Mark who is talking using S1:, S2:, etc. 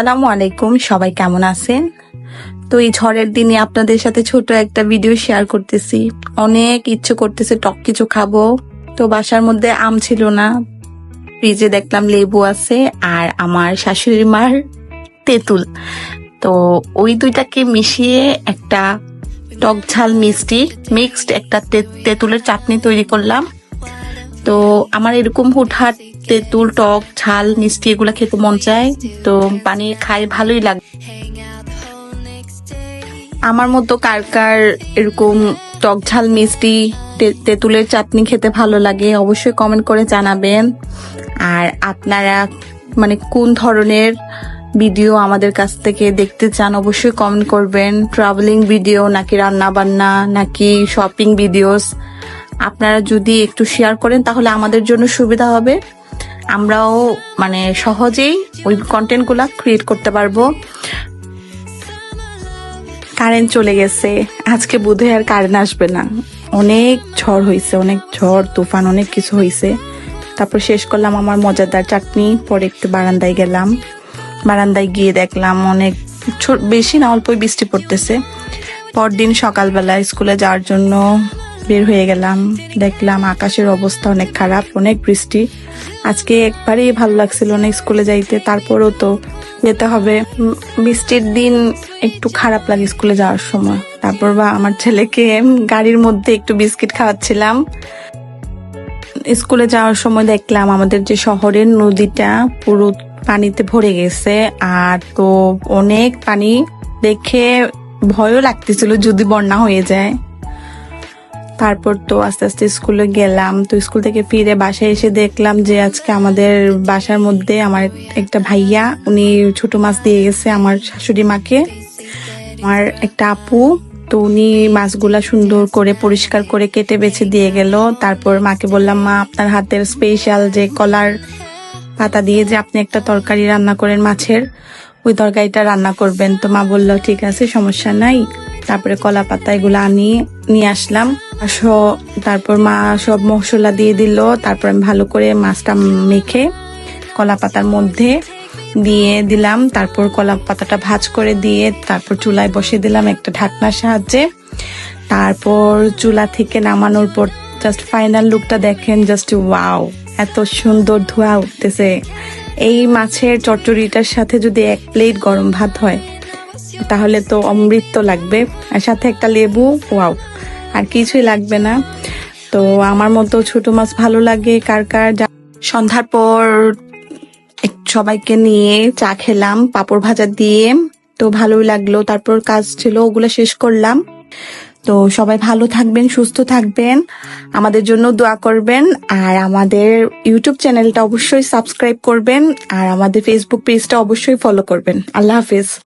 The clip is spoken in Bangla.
S1: আসসালামু আলাইকুম, সবাই কেমন আছেন? তো এই ঝড়ের দিনে আপনাদের সাথে ছোট একটা ভিডিও শেয়ার করতেছি। অনেক ইচ্ছে করতেছে টক কিছু খাব। তো বাসার মধ্যে আম ছিল না। ফ্রিজে দেখলাম লেবু আছে আর আমার শাশুড়ি মার তেঁতুল। তো ওই দুইটাকে মিশিয়ে একটা টক ঝাল মিষ্টি মিক্সড একটা তেঁতুলের চাটনি তৈরি করলাম। তো আমার এরকম হুটহাট তেঁতুল টক, ঝাল, মিষ্টি এগুলা খেতে মন চায়, তো বানিয়ে খাই ভালোই লাগে। আমার মতো কার কার এরকম টক, ঝাল, মিষ্টি তেঁতুলের চাটনি খেতে ভালো লাগে, অবশ্যই কমেন্ট করে জানাবেন। আর আপনারা মানে কোন ধরনের ভিডিও আমাদের কাছ থেকে দেখতে চান, অবশ্যই কমেন্ট করবেন। ট্রাভেলিং ভিডিও নাকি রান্না বান্না নাকি শপিং ভিডিওস আপনারা যদি একটু শেয়ার করেন, তাহলে আমাদের জন্য সুবিধা হবে। আমরাও মানে সহজেই ওই কন্টেন্টগুলা ক্রিয়েট করতে পারব। কারেন্ট চলে গেছে। আজকে বোধহয় আর কারেন্ট আসবে না। অনেক ঝড় হয়েছে অনেক ঝড়, তুফান, অনেক কিছু হয়েছে তারপর শেষ করলাম আমার মজাদার চাটনি, পরে একটু বারান্দায় গেলাম। বারান্দায় গিয়ে দেখলাম অনেক বেশি না, অল্পই বৃষ্টি পড়তেছে। পরদিন সকালবেলা স্কুলে যাওয়ার জন্য বের হয়ে গেলাম, দেখলাম আকাশের অবস্থা অনেক খারাপ, অনেক বৃষ্টি। আজকে একবারেই ভালো লাগছিল না স্কুলে যাইতে, তারপরও তো যেতে হবে। বৃষ্টির দিন একটু খারাপ লাগে স্কুলে যাওয়ার সময়। তারপর বা আমার ছেলেকে গাড়ির মধ্যে একটু বিস্কিট খাওয়াচ্ছিলাম। স্কুলে যাওয়ার সময় দেখলাম আমাদের যে শহরের নদীটা পুরো পানিতে ভরে গেছে, আর তো অনেক পানি দেখে ভয়ও লাগতেছিল যদি বন্যা হয়ে যায়। তারপর তো আস্তে আস্তে স্কুলে গেলাম। তো স্কুল থেকে ফিরে বাসায় এসে দেখলাম যে আজকে আমাদের বাসার মধ্যে আমার একটা ভাইয়া, উনি ছোট মাছ দিয়ে গেছে আমার শাশুড়ি মাকে। আমার একটা আপু, তো উনি মাছগুলা সুন্দর করে পরিষ্কার করে কেটে বেছে দিয়ে গেল। তারপর মাকে বললাম, মা, আপনার হাতের স্পেশাল যে কলার পাতা দিয়ে যে আপনি একটা তরকারি রান্না করেন মাছের, ওই তরকারিটা রান্না করবেন। তো মা বলল, ঠিক আছে, সমস্যা নাই। তারপরে কলা পাতা এগুলো আনি, নিয়ে আসলাম। তারপর মা সব মশলা দিয়ে দিল। তারপর আমি ভালো করে মাছটা মেখে কলা পাতার মধ্যে দিয়ে দিলাম। তারপর কলা পাতাটা ভাজ করে দিয়ে তারপর চুলায় বসে দিলাম একটা ঢাকনার সাহায্যে। তারপর চুলা থেকে নামানোর পর জাস্ট ফাইনাল লুকটা দেখেন জাস্ট ওয়াও এত সুন্দর ধোয়া উঠতেছে। এই মাছের চচ্চড়িটার সাথে যদি এক প্লেট গরম ভাত হয়, তাহলে তো অমৃত লাগবে। আর সাথে একটা লেবু ওয়াও আর কিছুই লাগবে না। তো আমার মতো ছোট মাছ ভালো লাগে, কার কার সন্ধ্যার পর সবাইকে নিয়ে চা খেলাম, পাপড় ভাজা দিয়ে। তো ভালোই লাগল। তারপর কাজ ছিল, ওগুলো শেষ করলাম। তো সবাই ভালো থাকবেন, সুস্থ থাকবেন। আমাদের জন্য দোয়া করবেন। আর আমাদের ইউটিউব চ্যানেলটা অবশ্যই সাবস্ক্রাইব করবেন। আর আমাদের ফেসবুক পেজটা অবশ্যই ফলো করবেন। আল্লাহ হাফিজ।